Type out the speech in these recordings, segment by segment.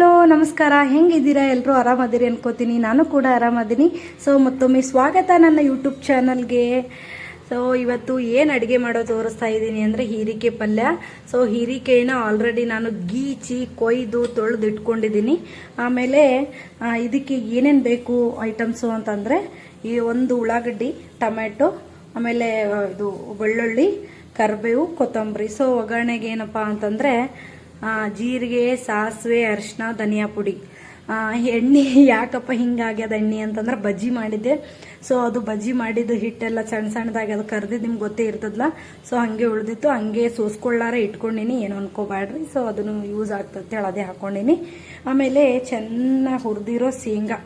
Hello, ನಮಸ್ಕಾರ. ಹೆಂಗಿದ್ದೀರಾ? ಎಲ್ಲರೂ ಆರಾಮದಿರಿ ಅನ್ಕೋತೀನಿ. ನಾನು ಕೂಡ ಆರಾಮದೀನಿ. ಸೊ ಮತ್ತೊಮ್ಮೆ ಸ್ವಾಗತ ನನ್ನ ಯೂಟ್ಯೂಬ್ ಚಾನಲ್ಗೆ. ಸೊ ಇವತ್ತು ಏನು ಅಡುಗೆ ಮಾಡೋ ತೋರಿಸ್ತಾ ಇದ್ದೀನಿ ಅಂದರೆ ಹೀರಿಕೆ ಪಲ್ಯ. ಸೊ ಹೀರಿಕೆನ ಆಲ್ರೆಡಿ ನಾನು ಗೀಚಿ, ಕೊಯ್ದು ತೊಳೆದು ಇಟ್ಕೊಂಡಿದ್ದೀನಿ ಆಮೇಲೆ ಇದಕ್ಕೆ ಏನೇನು ಬೇಕು ಐಟಮ್ಸು ಅಂತಂದರೆ, ಈ ಒಂದು ಉಳ್ಳಾಗಡ್ಡಿ ಟೊಮೆಟೊ ಆಮೇಲೆ ಇದು, ಬೆಳ್ಳುಳ್ಳಿ, ಕರಿಬೇವು, ಕೊತ್ತಂಬರಿ. ಸೊ ಒಗ್ಗರಣೆಗೆ ಏನಪ್ಪ ಅಂತಂದರೆ ಜೀರಿಗೆ, ಸಾಸಿವೆ ಅರಿಶಿನ ಧನಿಯಾ ಪುಡಿ. ಎಣ್ಣೆ ಯಾಕಪ್ಪ ಹಿಂಗಾಗ್ಯದ ಎಣ್ಣೆ ಅಂತಂದ್ರೆ ಬಜ್ಜಿ ಮಾಡಿದ್ದೆ. ಸೊ ಅದು ಬಜ್ಜಿ ಮಾಡಿದ್ದು ಹಿಟ್ಟೆಲ್ಲ ಸಣ್ಣ ಸಣ್ಣದಾಗಿ ಅದು ಕರ್ದಿದ್ದು ನಿಮ್ಗೆ ಗೊತ್ತೇ ಇರ್ತದಲ್ಲ ಸೊ ಹಂಗೆ ಉಳ್ದಿತ್ತು. ಹಂಗೆ ಸೋಸ್ಕೊಳ್ಳಾರ ಇಟ್ಕೊಂಡಿನಿ. ಏನು ಅನ್ಕೋಬೇಡ್ರಿ ಸೊ ಅದನ್ನು ಯೂಸ್ ಆಗ್ತದೆ ಅದೇ ಹಾಕೊಂಡಿನಿ. ಆಮೇಲೆ ಚೆನ್ನಾಗಿ ಹುರಿದಿರೋ ಶೇಂಗಾ.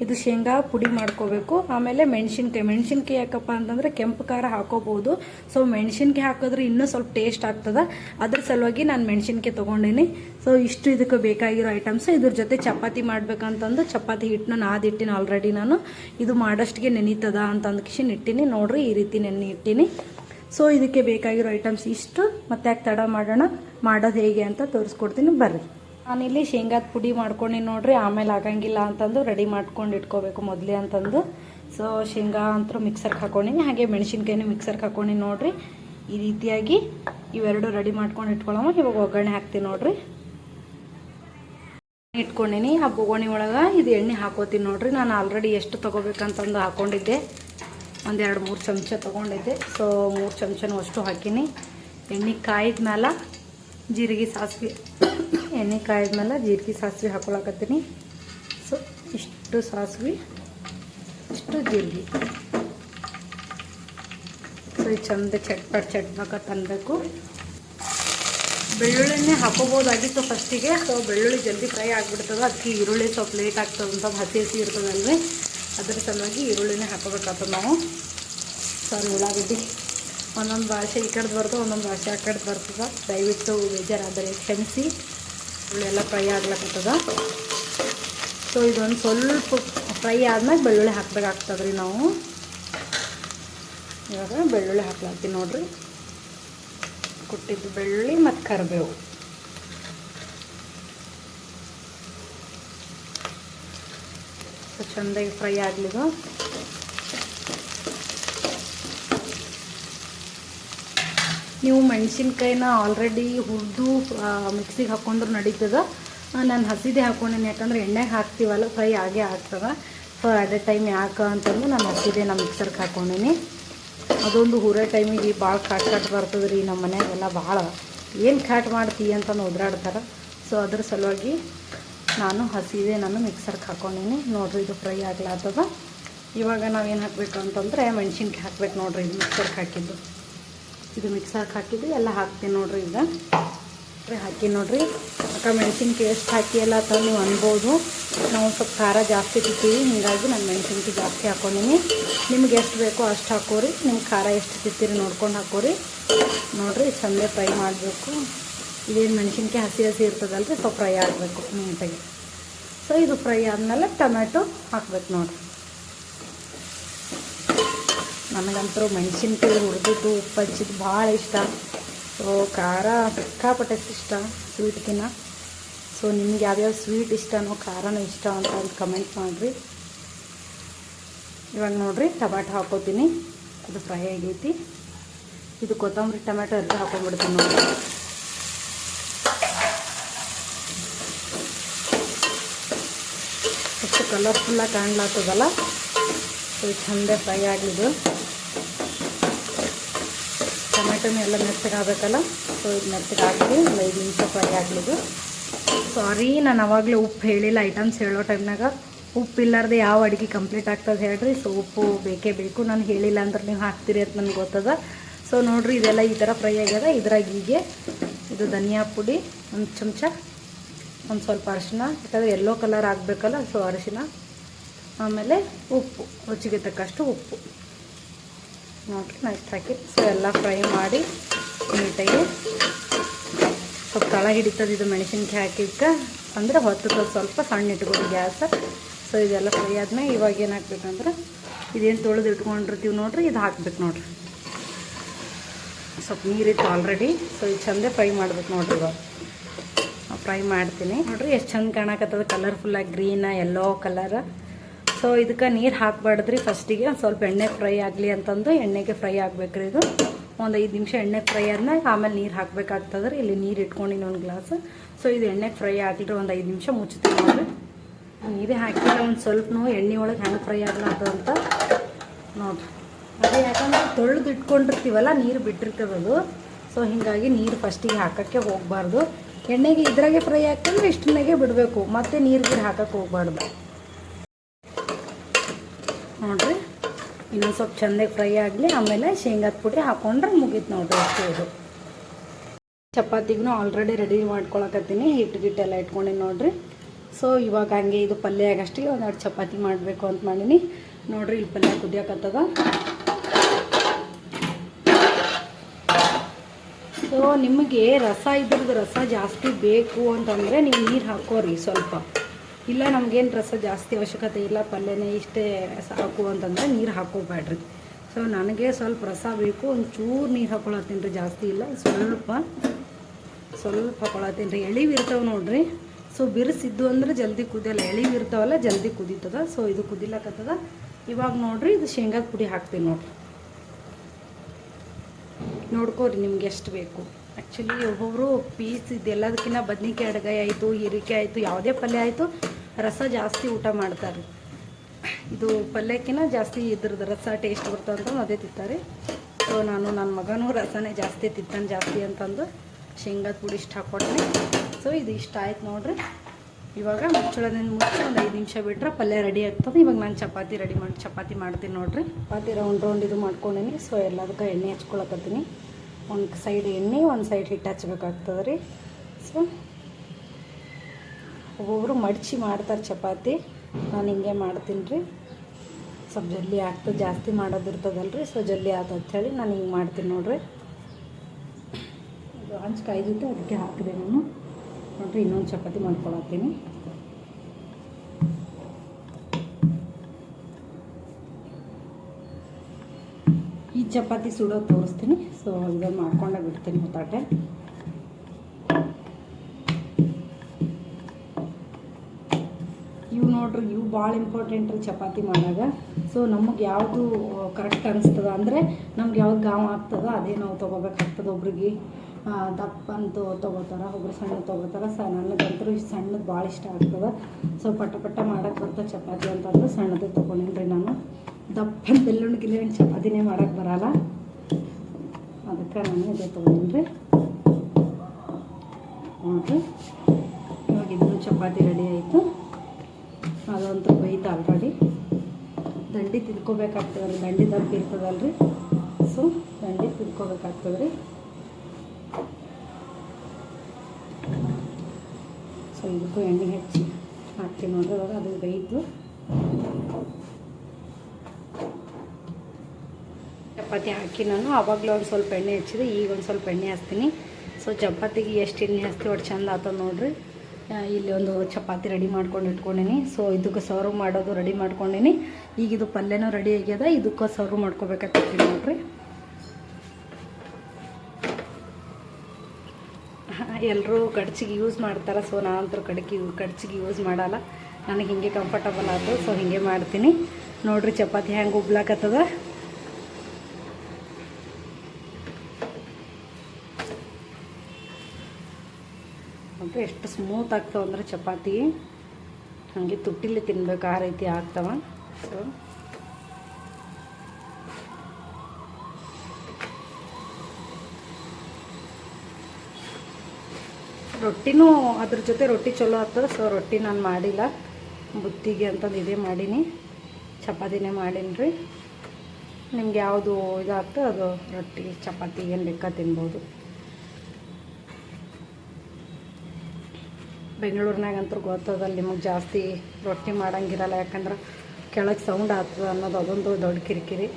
ಇದು ಶೇಂಗಾ ಪುಡಿ ಮಾಡ್ಕೋಬೇಕು. ಆಮೇಲೆ ಮೆಣಸಿನ್ಕಾಯಿ. ಮೆಣಸಿನ್ಕಾಯಿ ಯಾಕಪ್ಪ ಅಂತಂದ್ರೆ ಕೆಂಪು ಖಾರ ಹಾಕೋಬಹುದು ಸೊ ಮೆಣಸಿನ್ಕಾಯಿ ಹಾಕಿದ್ರೆ ಇನ್ನೂ ಸ್ವಲ್ಪ ಟೇಸ್ಟ್ ಆಗ್ತದ. ಅದ್ರ ಸಲುವಾಗಿ ನಾನು ಮೆಣಸಿನ್ಕಾಯಿ ತೊಗೊಂಡಿನಿ. ಸೊ ಇಷ್ಟು ಇದಕ್ಕೆ ಬೇಕಾಗಿರೋ ಐಟಮ್ಸ್ ಇದ್ರ ಜೊತೆ ಚಪಾತಿ ಮಾಡ್ಬೇಕಂತಂದು ಚಪಾತಿ ಹಿಟ್ಟನ್ನ ನಾದಿಟ್ಟಿನಿ ಆಲ್ರೆಡಿ ನಾನು. ಇದು ಮಾಡೋಷ್ಟಿಗೆ ನೆನೀತದ ಅಂತ ಅಂದ್ಕಿಶಿನ್ ಇಟ್ಟಿನಿ. ನೋಡ್ರಿ ಈ ರೀತಿ ನೆನೆ ಇಟ್ಟಿನಿ. ಸೊ ಇದಕ್ಕೆ ಬೇಕಾಗಿರೋ ಐಟಮ್ಸ್ ಇಷ್ಟು. ಮತ್ತೆ ಯಾಕೆ ತಡ ಮಾಡೋಣ. ಮಾಡೋದು ಹೇಗೆ ಅಂತ ತೋರಿಸ್ಕೊಡ್ತೀನಿ. ಬರ್ರಿ. ನಾನಿಲ್ಲಿ ಶೇಂಗಾದ ಪುಡಿ ಮಾಡ್ಕೊಂಡು ನೋಡ್ರಿ, ಆಮೇಲೆ ಆಗಂಗಿಲ್ಲ ಅಂತಂದು ರೆಡಿ ಮಾಡ್ಕೊಂಡು ಇಟ್ಕೋಬೇಕು ಮೊದಲೇ ಅಂತಂದು. ಸೊ ಶೇಂಗಾ ಅಂತೂ ಮಿಕ್ಸರ್ಗೆ ಹಾಕೊಂಡಿನಿ, ಹಾಗೆ ಮೆಣಸಿನ್ಕಾಯಿನೂ ಮಿಕ್ಸರ್ಗೆ ಹಾಕೊಂಡಿನಿ ನೋಡ್ರಿ. ಈ ರೀತಿಯಾಗಿ ಇವೆರಡು ರೆಡಿ ಮಾಡ್ಕೊಂಡು ಇಟ್ಕೊಳಮ್ಮ, ಇವಾಗ ಒಗ್ಗರಣೆ ಹಾಕ್ತೀನಿ ನೋಡ್ರಿ. ಇಟ್ಕೊಂಡಿನಿ, ಆ ಬೊಗೋಣಿ ಒಳಗೆ ಇದು ಎಣ್ಣೆ ಹಾಕೋತೀನಿ ನೋಡ್ರಿ. ನಾನು ಆಲ್ರೆಡಿ ಎಷ್ಟು ತೊಗೋಬೇಕಂತಂದು ಹಾಕೊಂಡಿದ್ದೆ. ಒಂದೆರಡು ಮೂರು ಚಮಚ ತೊಗೊಂಡಿದ್ದೆ. ಸೊ ಮೂರು ಚಮಚನೂ ಅಷ್ಟು ಹಾಕೀನಿ. ಎಣ್ಣೆ ಕಾಯಿದ ಮೇಲೆ ಜೀರಿಗೆ ಸಾಸಿವೆ ಎಣ್ಣೆ ಕಾಯಿದ್ಮೇಲೆ ಮೇಲೆ ಜೀರಿಗೆ ಸಾಸಿವೆ ಹಾಕೊಳಕತ್ತೀನಿ. ಸೊ, ಇಷ್ಟು ಸಾಸಿವೆ, ಇಷ್ಟು ಜೀರಿಗೆ. ಸೊ ಇದು ಚಂದ ಚಟ್ಪಟ್ ಚಟ್ಪಕ ತಂದಬೇಕು ಬೆಳ್ಳುಳ್ಳಿನೇ ಹಾಕೋಬೋದಾಗಿತ್ತು ಫಸ್ಟಿಗೆ. ಸೊ, ಬೆಳ್ಳುಳ್ಳಿ ಜಲ್ದಿ ಫ್ರೈ ಆಗಿಬಿಡ್ತದೆ. ಅದಕ್ಕೆ ಈರುಳ್ಳಿ ಸ್ವಲ್ಪ ಲೇಟ್ ಆಗ್ತದೆ ಅಂತ ಹಸಿ ಹಸಿ ಇರ್ತದಲ್ವೇ. ಅದ್ರ ಸಲುವಾಗಿ ಈರುಳ್ಳಿನೇ ಹಾಕೋಬೇಕಾಗ್ತದೆ ನಾವು. ಸಾರಿ ಉಳ್ಳಾಗಡ್ಡಿ ಒಂದೊಂದು ಭಾಷೆ ಈ ಕಡೆದು ಬರ್ತದೆ, ಒಂದೊಂದು ಭಾಷೆ ಆ ಕಡೆದು ಬರ್ತದೆ. ದಯವಿಟ್ಟು ಬೇಜಾರಾದರೆ ಕ್ಷಮಿಸಿ. ಎಲ್ಲ ಫ್ರೈ ಆಗ್ಲಕ್ಕತ್ತದ ಸೊ ಇದೊಂದು ಸ್ವಲ್ಪ ಫ್ರೈ ಆದ್ಮೇಲೆ ಬೆಳ್ಳುಳ್ಳಿ ಹಾಕ್ಬೇಕಾಗ್ತದೆ ರೀ ನಾವು. ಇವಾಗ ಬೆಳ್ಳುಳ್ಳಿ ಹಾಕ್ಲಾಗ್ತೀವಿ ನೋಡ್ರಿ. ಕುಟ್ಟಿದ್ದು ಬೆಳ್ಳುಳ್ಳಿ ಮತ್ತು ಕರಿಬೇವು. ಸೊ ಚೆಂದಾಗಿ ಫ್ರೈ ಆಗಲಿದು. ನೀವು ಮೆಣಸಿನ್ಕಾಯಿನ ಆಲ್ರೆಡಿ ಹುರಿದು ಮಿಕ್ಸಿಗೆ ಹಾಕ್ಕೊಂಡ್ರೆ ನಡೀತದ. ನಾನು ಹಸಿದೆ ಹಾಕೊಂಡೇನೆ, ಯಾಕಂದ್ರೆ ಎಣ್ಣೆಗೆ ಹಾಕ್ತೀವಲ್ಲ ಫ್ರೈ ಆಗೇ ಆಗ್ತದೆ. ಸೊ ಅದೇ ಟೈಮ್ ಯಾಕೆ ಅಂತಂದು ನಾನು ಹಸಿದೆ ನಾನು ಮಿಕ್ಸರ್ಗೆ ಹಾಕೊಂಡೀನಿ. ಅದೊಂದು ಹುರೋ ಟೈಮಿಗೆ ಭಾಳ ಕಾಟ್ ಕಾಟ್ ಬರ್ತದೆ ರೀ ನಮ್ಮ ಮನೆಯಾಗೆಲ್ಲ ಭಾಳ ಏನು ಕಾಟ್ ಮಾಡ್ತೀ ಅಂತ ಒದ್ರಾಡ್ತಾರೆ ಸೊ ಅದ್ರ ಸಲುವಾಗಿ ನಾನು ಹಸಿದೆ ನಾನು ಮಿಕ್ಸರ್ಗೆ ಹಾಕೊಂಡೀನಿ. ನೋಡಿರಿ ಇದು ಫ್ರೈ ಆಗ್ಲಾತದ. ಇವಾಗ ನಾವೇನು ಹಾಕಬೇಕು ಅಂತಂದರೆ ಮೆಣಸಿನ್ಕಾಯಿ ಹಾಕ್ಬೇಕು ನೋಡಿರಿ ಮಿಕ್ಸರ್ಗೆ ಹಾಕಿದ್ದು. ಇದು ಮಿಕ್ಸರ್ಗೆ ಹಾಕಿದ್ದು ಎಲ್ಲ ಹಾಕ್ತೀನಿ ನೋಡ್ರಿ ಈಗ. ಹಾಕಿ ನೋಡ್ರಿ. ಅಕ್ಕ ಮೆಣಸಿನ್ಕಾಯಿ ಎಷ್ಟು ಹಾಕಿ ಎಲ್ಲ ಅಥವಾ ನೀವು ಅನ್ಬೋದು. ನಾವು ಸ್ವಲ್ಪ ಖಾರ ಜಾಸ್ತಿ ತಿಂತೀವಿ, ಹೀಗಾಗಿ ನಾನು ಮೆಣಸಿನ್ಕಾಯಿ ಜಾಸ್ತಿ ಹಾಕೊಂಡಿನಿ. ನಿಮ್ಗೆ ಎಷ್ಟು ಬೇಕೋ ಅಷ್ಟು ಹಾಕೋರಿ. ನಿಮ್ಗೆ ಖಾರ ಎಷ್ಟು ತಿಂತೀರಿ ನೋಡ್ಕೊಂಡು ಹಾಕೋರಿ. ನೋಡಿರಿ ಚಂದ ಫ್ರೈ ಮಾಡಬೇಕು. ಇದೇನು ಮೆಣಸಿನ್ಕಾಯಿ ಹಸಿ ಹಸಿ ಇರ್ತದಲ್ರಿ, ಸ್ವಲ್ಪ ಫ್ರೈ ಆಗಬೇಕು ನೀಟಾಗಿ. ಸೊ ಇದು ಫ್ರೈ ಆದಮೇಲೆ ಟೊಮೆಟೊ ಹಾಕ್ಬೇಕು ನೋಡ್ರಿ. ನನಗಂತೂ ಮೆಣಸಿನ್ಕಾಯಿ ಹುರಿದಿದ್ದು ಉಪ್ಪು ಹಚ್ಚಿದ್ದು ಭಾಳ ಇಷ್ಟ. ಸೊ ಖಾರ ಸಿಕ್ಕಾಪಟ್ಟೆ ಇಷ್ಟ ಸ್ವೀಟ್ಗಿನ್ನ ಸೊ ನಿಮ್ಗೆ ಯಾವ್ಯಾವ ಸ್ವೀಟ್ ಇಷ್ಟನೋ ಖಾರನೂ ಇಷ್ಟ ಅಂತ ಅಲ್ಲಿ ಕಮೆಂಟ್ ಮಾಡಿರಿ. ಇವಾಗ ನೋಡಿರಿ, ಟೊಮ್ಯಾಟೊ ಹಾಕೋತೀನಿ. ಅದು ಫ್ರೈ ಆಗೈತಿ. ಇದು ಕೊತ್ತಂಬರಿ, ಟೊಮ್ಯಾಟೊ ಎರಡು ಹಾಕೊಂಡ್ಬಿಡ್ತೀನಿ ನೋಡಿ ಎಷ್ಟು ಕಲರ್ಫುಲ್ಲಾಗಿ ಕಾಣ್ಲಾಗ್ತದಲ್ಲ ಸೊ ಚಂದ ಫ್ರೈ ಆಗಲಿದು. ಟೊಮೆಟೊನೂ ಎಲ್ಲ ಮೆತ್ತಗಾಗಬೇಕಲ್ಲ ಸೊ ಇದು ಮೆತ್ತಗಾಗಲಿ ಒಂದು ಐದು ನಿಮಿಷ ಫ್ರೈ ಆಗಲಿದು. ಸಾರಿ ನಾನು ಅವಾಗಲೇ ಉಪ್ಪು ಹೇಳಿಲ್ಲ ಐಟಮ್ಸ್ ಹೇಳೋ ಟೈಮ್ನಾಗ ಉಪ್ಪು ಇಲ್ಲಾರ್ದೆ ಯಾವ ಅಡುಗೆ ಕಂಪ್ಲೀಟ್ ಆಗ್ತದೆ ಹೇಳ್ರಿ. ಸೊ ಉಪ್ಪು ಬೇಕೇ ಬೇಕು. ನಾನು ಹೇಳಿಲ್ಲ ಅಂದ್ರೆ ನೀವು ಹಾಕ್ತೀರಿ ಅಂತ ನನಗೆ ಗೊತ್ತದ. ಸೊ ನೋಡಿರಿ, ಇದೆಲ್ಲ ಈ ಥರ ಫ್ರೈ ಆಗ್ಯದ. ಇದ್ರಾಗ ಹೀಗೆ ಇದು ಧನಿಯಾ ಪುಡಿ, ಒಂದು ಚಮಚ, ಒಂದು ಸ್ವಲ್ಪ ಅರಿಶಿನ, ಯಾಕಂದರೆ ಎಲ್ಲೋ ಕಲರ್ ಆಗಬೇಕಲ್ಲ ಸೊ ಅರಿಶಿನ, ಆಮೇಲೆ ಉಪ್ಪು, ರುಚಿಗೆ ತಕ್ಕಷ್ಟು ಉಪ್ಪು. ನಾನು ಇಷ್ಟು ಹಾಕಿ ಸೊ ಎಲ್ಲ ಫ್ರೈ ಮಾಡಿ ನೀಟಾಗಿ ಸ್ವಲ್ಪ ತಳ ಹಿಡಿತದೆ ಇದು ಮೆಣಸಿನ್ಕಾಯಿ ಹಾಕಿದ್ದ ಅಂದರೆ ಹೊತ್ತದ ಸ್ವಲ್ಪ ಸಣ್ಣ ಇಟ್ಕೊಡಿ ಗ್ಯಾಸ್. ಸೊ ಇದೆಲ್ಲ ಫ್ರೈ ಆದ್ಮೇಲೆ ಇವಾಗ ಏನು ಹಾಕ್ಬೇಕಂದ್ರೆ ಇದೇನು ತೊಳೆದು ಇಟ್ಕೊಂಡಿರ್ತೀವಿ ನೋಡ್ರಿ, ಇದು ಹಾಕ್ಬೇಕು ನೋಡ್ರಿ. ಸ್ವಲ್ಪ ನೀರಿತ್ತು ಆಲ್ರೆಡಿ ಸೊ ಇದು ಚಂದೇ ಫ್ರೈ ಮಾಡ್ಬೇಕು ನೋಡ್ರಿ ಇವಾಗ. ಫ್ರೈ ಮಾಡ್ತೀನಿ. ನೋಡ್ರಿ, ಎಷ್ಟು ಚಂದ ಕಾಣಕತ್ತದ ಕಲರ್ಫುಲ್ಲಾಗಿ ಗ್ರೀನ ಎಲ್ಲೋ ಕಲರ್ ಸೊ ಇದಕ್ಕೆ ನೀರು ಹಾಕ್ಬಾರ್ದ್ರಿ ಫಸ್ಟಿಗೆ ಒಂದು ಸ್ವಲ್ಪ ಎಣ್ಣೆ ಫ್ರೈ ಆಗಲಿ ಅಂತಂದು ಎಣ್ಣೆಗೆ ಫ್ರೈ ಆಗ್ಬೇಕ್ರಿ ಇದು. ಒಂದು ಐದು ನಿಮಿಷ ಎಣ್ಣೆ ಫ್ರೈ ಆದ್ಮೇಲೆ ಆಮೇಲೆ ನೀರು ಹಾಕ್ಬೇಕಾಗ್ತದ್ರಿ. ಇಲ್ಲಿ ನೀರು ಇಟ್ಕೊಂಡಿನಿ ಒಂದು ಗ್ಲಾಸ್ ಸೊ ಇದು ಎಣ್ಣೆಗೆ ಫ್ರೈ ಆಗಲಿ ಒಂದು ಐದು ನಿಮಿಷ ಮುಚ್ತೀವಿ ನೋಡ್ರಿ. ನೀರೇ ಹಾಕಿದ್ರೆ ಒಂದು ಸ್ವಲ್ಪನೂ ಎಣ್ಣೆ ಒಳಗೆ ಹೆಂಗೆ ಫ್ರೈ ಆಗ್ಲಾರ್ದು ಅಂತ ನೋಡ್ರಿ. ಅದೇ ಯಾಕಂದ್ರೆ ತೊಳೆದು ಇಟ್ಕೊಂಡಿರ್ತೀವಲ್ಲ, ನೀರು ಬಿಟ್ಟಿರ್ತದದು. ಸೊ ಹೀಗಾಗಿ ನೀರು ಫಸ್ಟಿಗೆ ಹಾಕೋಕ್ಕೆ ಹೋಗಬಾರ್ದು. ಎಣ್ಣೆಗೆ ಇದ್ರಾಗೆ ಫ್ರೈ ಆಗ್ತಂದ್ರೆ ಇಷ್ಟನ್ನಾಗೆ ಬಿಡಬೇಕು. ಮತ್ತೆ ನೀರು ಗೀರು ಹಾಕಕ್ಕೆ ಹೋಗ್ಬಾರ್ದು. ನೋಡ್ರಿ. ಇನ್ನೊಂದು ಸ್ವಲ್ಪ ಚೆಂದಾಗಿ ಫ್ರೈ ಆಗಲಿ, ಆಮೇಲೆ ಶೇಂಗಾದ ಪುಡಿ ಹಾಕೊಂಡ್ರೆ ಮುಗೀತು ನೋಡ್ರಿ ಅಷ್ಟು ಇದು. ಚಪಾತಿಗೂ ಆಲ್ರೆಡಿ ರೆಡಿ ಮಾಡ್ಕೊಳಕತ್ತೀನಿ ಹಿಟ್ಟು ಗಿಟ್ಟೆಲ್ಲ ಇಟ್ಕೊಂಡಿನಿ ನೋಡ್ರಿ. ಸೊ ಇವಾಗ ಹಂಗೆ ಇದು ಪಲ್ಯ ಆಗಷ್ಟೇ ಒಂದೆರಡು ಚಪಾತಿ ಮಾಡಬೇಕು ಅಂತ ಮಾಡೀನಿ. ನೋಡ್ರಿ ಇಲ್ಲಿ ಪಲ್ಯ ಕುದಿಯಕತ್ತದ. ಸೊ ನಿಮಗೆ ರಸ ಇದ್ರದ್ದು ರಸ ಜಾಸ್ತಿ ಬೇಕು ಅಂತಂದರೆ ನೀವು ನೀರು ಹಾಕೋರಿ ಸ್ವಲ್ಪ. ಇಲ್ಲ, ನಮಗೇನು ರಸ ಜಾಸ್ತಿ ಅವಶ್ಯಕತೆ ಇಲ್ಲ, ಪಲ್ಯನೇ ಇಷ್ಟೇ ಸಾಕು ಅಂತಂದರೆ ನೀರು ಹಾಕೋಬೇಡ್ರಿ ಸೊ ನನಗೆ ಸ್ವಲ್ಪ ರಸ ಬೇಕು, ಒಂಚೂರು ನೀರು ಹಾಕೊಳತ್ತೀನಿ ರೀ ಜಾಸ್ತಿ ಇಲ್ಲ, ಸ್ವಲ್ಪ ಸ್ವಲ್ಪ ಹಾಕೊಳತ್ತೀನಿ ರೀ ಎಳಿವು ಇರ್ತಾವೆ ನೋಡ್ರಿ. ಸೊ ಬಿರುಸಿದ್ದು ಅಂದ್ರೆ ಜಲ್ದಿ ಕುದಿಯಲ್ಲ ಎಳಿವು ಇರ್ತಾವಲ್ಲ, ಜಲ್ದಿ ಕುದೀತದ. ಸೊ ಇದು ಕುದಿಲಕ್ಕತ್ತದ ಇವಾಗ ನೋಡ್ರಿ, ಇದು ಶೇಂಗಾದ ಪುಡಿ ಹಾಕ್ತೀನಿ ನೋಡ್ರಿ. ನೋಡ್ಕೋರಿ ನಿಮ್ಗೆ ಎಷ್ಟು ಬೇಕು. ಆ್ಯಕ್ಚುಲಿ ಒಬ್ಬೊಬ್ಬರು ಪೀಸ್ ಇದೆಲ್ಲದಕ್ಕಿಂತ ಬದ್ನಿಕಾಯಿ ಅಡುಗೆ ಆಯಿತು, ಹೀರಿಕಾಯಿ ಆಯಿತು, ಯಾವುದೇ ಪಲ್ಯ ಆಯಿತು ರಸ ಜಾಸ್ತಿ ಊಟ ಮಾಡ್ತಾರೆ. ಇದು ಪಲ್ಯಕ್ಕಿಂತ ಜಾಸ್ತಿ ಇದ್ರದ್ದು ರಸ ಟೇಸ್ಟ್ ಬರ್ತದೆ ಅಂತ ಅದೇ ತಿಂತಾರೆ. ಸೊ ನಾನು ನನ್ನ ಮಗನೂ ರಸನೇ ಜಾಸ್ತಿ ತಿಂತಾನೆ, ಜಾಸ್ತಿ ಅಂತಂದು ಶೇಂಗಾದ ಪುಡಿ ಇಷ್ಟು ಹಾಕ್ಕೊಟ್ಟೆ ಸೊ ಇದು ಇಷ್ಟ ಆಯ್ತು ನೋಡ್ರಿ. ಇವಾಗ ಮುಚ್ಚಳದಿಂದ ಮುಚ್ಚಿ ಒಂದು ಐದು ನಿಮಿಷ ಬಿಟ್ರೆ ಪಲ್ಯ ರೆಡಿ ಆಗ್ತದೆ. ಇವಾಗ ನಾನು ಚಪಾತಿ ರೆಡಿ ಮಾಡಿ, ಚಪಾತಿ ಮಾಡ್ತೀನಿ ನೋಡ್ರಿ. ಚಪಾತಿ ರೌಂಡ್ ರೌಂಡ್ ಇದು ಮಾಡ್ಕೊಂಡೀನಿ. ಸೊ ಎಲ್ಲದಕ್ಕೆ ಎಣ್ಣೆ ಹಚ್ಕೊಳಕತ್ತೀನಿ. ಒಂದು ಸೈಡ್ ಎಣ್ಣೆ, ಒಂದು ಸೈಡ್ ಹಿಟ್ಟು ಹಚ್ಬೇಕಾಗ್ತದೆ ರೀ ಸೊ ಒಬ್ಬೊಬ್ಬರು ಮಡಚಿ ಮಾಡ್ತಾರೆ ಚಪಾತಿ. ನಾನು ಹಿಂಗೆ ಮಾಡ್ತೀನಿ ರೀ. ಸ್ವಲ್ಪ ಜಲ್ದಿ ಆಗ್ತದೆ, ಜಾಸ್ತಿ ಮಾಡೋದಿರ್ತದಲ್ಲ ರೀ ಸೊ ಜಲ್ದಿ ಆತ ಹೇಳಿ ನಾನು ಹಿಂಗೆ ಮಾಡ್ತೀನಿ ನೋಡ್ರಿ. ಹಂಚು ಕಾಯ್ದಿತ್ತು ಅದಕ್ಕೆ ಹಾಕಿದೆ ನಾನು. ನೋಡ್ರಿ ಇನ್ನೊಂದು ಚಪಾತಿ ಮಾಡ್ಕೊಳತ್ತೀನಿ. ಈ ಚಪಾತಿ ಸುಡೋದು ತೋರಿಸ್ತೀನಿ, ಸೊ ಇದನ್ನು ಮಾಡ್ಕೊಂಡೆ ಬಿಡ್ತೀನಿ ಹೊತ್ತಾಟೆ ಭಾಳ ಇಂಪಾರ್ಟೆಂಟ್ ರೀ ಚಪಾತಿ ಮಾಡಾಗ ಸೊ ನಮಗೆ ಯಾವುದು ಕರೆಕ್ಟ್ ಅನಿಸ್ತದ ಅಂದರೆ, ನಮ್ಗೆ ಯಾವ್ದು ಗಾವ್ ಆಗ್ತದ, ಅದೇ ನಾವು ತೊಗೋಬೇಕಾಗ್ತದೆ ಒಬ್ರಿಗೆ. ದಪ್ಪ ಅಂತ ತೊಗೋತಾರೆ ಒಬ್ರು ಸಣ್ಣ ತೊಗೋತಾರೆ, ಸ, ನನಗಂತೂ ಸಣ್ಣದು ಭಾಳ ಇಷ್ಟ ಆಗ್ತದೆ. ಸೊ ಪಟ ಪಟ ಮಾಡೋಕ್ಕೆ ಬರ್ತದೆ ಚಪಾತಿ ಅಂತಂದ್ರೆ ಸಣ್ಣದೇ ತೊಗೊಂಡೇನ್ರಿ ನಾನು. ದಪ್ಪ ಬೆಲ್ಲುಣ್ಣಿ ಗಿಲ್ಲ ಚಪಾತಿನೇ ಮಾಡೋಕ್ಕೆ ಬರಲ್ಲ. ಅದಕ್ಕೆ ನಾನು ಇದೇ ರೀ ಹ್ಞೂ ಇವಾಗ ಇದನ್ನು ಚಪಾತಿ ರೆಡಿ ಆಯಿತು. ಅದಂತೂ ಬೈತು ಆಲ್ರೆಡಿ ದಂಡಿ ತಿದ್ಕೋಬೇಕಾಗ್ತದೆ ದಂಡಿ ದಪ್ಪ ಇರ್ತದಲ್ರಿ. ಸೊ ದಂಡಿ ತಿದ್ಕೋಬೇಕಾಗ್ತದೆ ರೀ ಸೊ ಇದಕ್ಕೂ ಎಣ್ಣೆ ಹೆಚ್ಚಿ ಹಾಕ್ತೀನಿ ನೋಡ್ರಿ, ಅವಾಗ ಅದು ಬೈತು ಚಪಾತಿ ಹಾಕಿ ನಾನು ಆವಾಗಲೂ ಒಂದು ಸ್ವಲ್ಪ ಎಣ್ಣೆ ಹಚ್ಚಿದೆ, ಈಗ ಒಂದು ಸ್ವಲ್ಪ ಎಣ್ಣೆ ಹಾಕ್ತೀನಿ. ಸೊ ಚಪಾತಿಗೆ ಎಷ್ಟು ಎಣ್ಣೆ ಹಚ್ತೀವಿ ಒಟ್ಟು ಚಂದ ಆತದ ನೋಡ್ರಿ. ಇಲ್ಲಿ ಒಂದು ಚಪಾತಿ ರೆಡಿ ಮಾಡ್ಕೊಂಡು ಇಟ್ಕೊಂಡೀನಿ. ಸೊ ಇದಕ್ಕೆ ಸರ್ವ್ ಮಾಡೋದು ರೆಡಿ ಮಾಡ್ಕೊಂಡಿನಿ. ಈಗ ಇದು ಪಲ್ಯನೂ ರೆಡಿ ಆಗ್ಯದ. ಇದಕ್ಕೆ ಸರ್ವ್ ಮಾಡ್ಕೋಬೇಕಾಗ್ತದೆ ನೋಡ್ರಿ. ಎಲ್ಲರೂ ಕಡ್ಚಿಗೆ ಯೂಸ್ ಮಾಡ್ತಾರೆ. ಸೊ ನಾನಂತರ ಕಡ್ಕಿ, ಕಡ್ಚಿಗೆ ಯೂಸ್ ಮಾಡಲ್ಲ. ನನಗೆ ಹಿಂಗೆ ಕಂಫರ್ಟಬಲ್ ಆಯಿತು ಸೊ ಹಿಂಗೆ ಮಾಡ್ತೀನಿ. ನೋಡ್ರಿ, ಚಪಾತಿ ಹೆಂಗೆ ಉಬ್ಲಾಕತ್ತದ. ನೋಡ್ರಿ ಎಷ್ಟು ಸ್ಮೂತ್ ಆಗ್ತಾವ ಅಂದ್ರೆ ಚಪಾತಿ. ಹಾಗೆ ತುಟ್ಟಿಲಿ ತಿನ್ಬೇಕು, ಆ ರೀತಿ ಆಗ್ತಾವ. ಸೊ ರೊಟ್ಟಿನೂ ಅದ್ರ ಜೊತೆ ರೊಟ್ಟಿ ಚಲೋ ಆಗ್ತದೆ. ಸೊ ರೊಟ್ಟಿ ನಾನು ಮಾಡಿಲ್ಲ. ಬುತ್ತಿಗೆ ಅಂತಂದು ಇದೇ ಮಾಡೀನಿ. ಚಪಾತಿನೇ ಮಾಡೀನಿ ರೀ ನಿಮ್ಗೆ ಯಾವುದು ಇದಾಗ್ತದೆ, ಅದು ರೊಟ್ಟಿ, ಚಪಾತಿ ಏನು ಬೇಕಾ ತಿನ್ಬೋದು. ಬೆಂಗಳೂರಿನಾಗಂತೂ ಗೊತ್ತದಲ್ಲ, ನಿಮಗೆ ಜಾಸ್ತಿ ರೊಟ್ಟಿ ಮಾಡಂಗಿರಲ್ಲ, ಯಾಕಂದ್ರೆ ಕೆಳಗೆ ಸೌಂಡ್ ಆಗ್ತದೆ ಅನ್ನೋದು ಅದೊಂದು ದೊಡ್ಡ ಕಿರಿಕಿರಿ.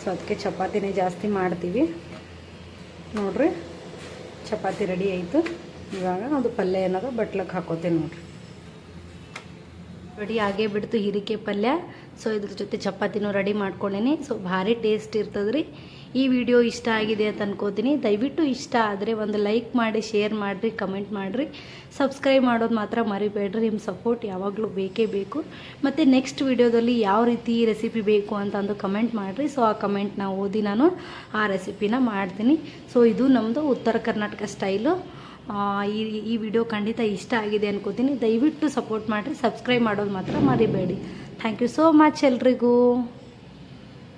ಸೊ ಅದಕ್ಕೆ ಚಪಾತಿನೇ ಜಾಸ್ತಿ ಮಾಡ್ತೀವಿ. ನೋಡ್ರಿ, ಚಪಾತಿ ರೆಡಿ ಆಯಿತು. ಇವಾಗ ಅದು ಪಲ್ಯ ಏನದು ಬಟ್ಲಕ್ಕೆ ಹಾಕೋತೀನಿ ನೋಡ್ರಿ. ರೆಡಿ ಆಗೇ ಬಿಡ್ತು ಹೀರಿಕೆ ಪಲ್ಯ. ಸೊ ಇದ್ರ ಜೊತೆ ಚಪಾತಿನೂ ರೆಡಿ ಮಾಡ್ಕೊಂಡೇನಿ. ಸೊ ಭಾರಿ ಟೇಸ್ಟ್ ಇರ್ತದ್ರಿ. ಈ ವಿಡಿಯೋ ಇಷ್ಟ ಆಗಿದೆ ಅಂತ ಅನ್ಕೋತೀನಿ. ದಯವಿಟ್ಟು ಇಷ್ಟ ಆದರೆ ಒಂದು ಲೈಕ್ ಮಾಡಿ, ಶೇರ್ ಮಾಡಿರಿ, ಕಮೆಂಟ್ ಮಾಡಿರಿ. ಸಬ್ಸ್ಕ್ರೈಬ್ ಮಾಡೋದು ಮಾತ್ರ ಮರಿಬೇಡ್ರಿ. ನಿಮ್ಮ ಸಪೋರ್ಟ್ ಯಾವಾಗಲೂ ಬೇಕೇ ಬೇಕು. ಮತ್ತು ನೆಕ್ಸ್ಟ್ ವಿಡಿಯೋದಲ್ಲಿ ಯಾವ ರೀತಿ ರೆಸಿಪಿ ಬೇಕು ಅಂತ ಅಂದು ಕಮೆಂಟ್ ಮಾಡಿರಿ. ಸೊ ಆ ಕಮೆಂಟ್ನ ಓದಿ ನಾನು ಆ ರೆಸಿಪಿನ ಮಾಡ್ತೀನಿ. ಸೊ ಇದು ನಮ್ಮದು ಉತ್ತರ ಕರ್ನಾಟಕ ಸ್ಟೈಲು ಈ ಈ ವಿಡಿಯೋ ಖಂಡಿತ ಇಷ್ಟ ಆಗಿದೆ ಅನ್ಕೋತೀನಿ. ದಯವಿಟ್ಟು ಸಪೋರ್ಟ್ ಮಾಡಿರಿ. ಸಬ್ಸ್ಕ್ರೈಬ್ ಮಾಡೋದು ಮಾತ್ರ ಮರಿಬೇಡಿ. ಥ್ಯಾಂಕ್ ಯು ಸೋ ಮಚ್ ಎಲ್ರಿಗೂ.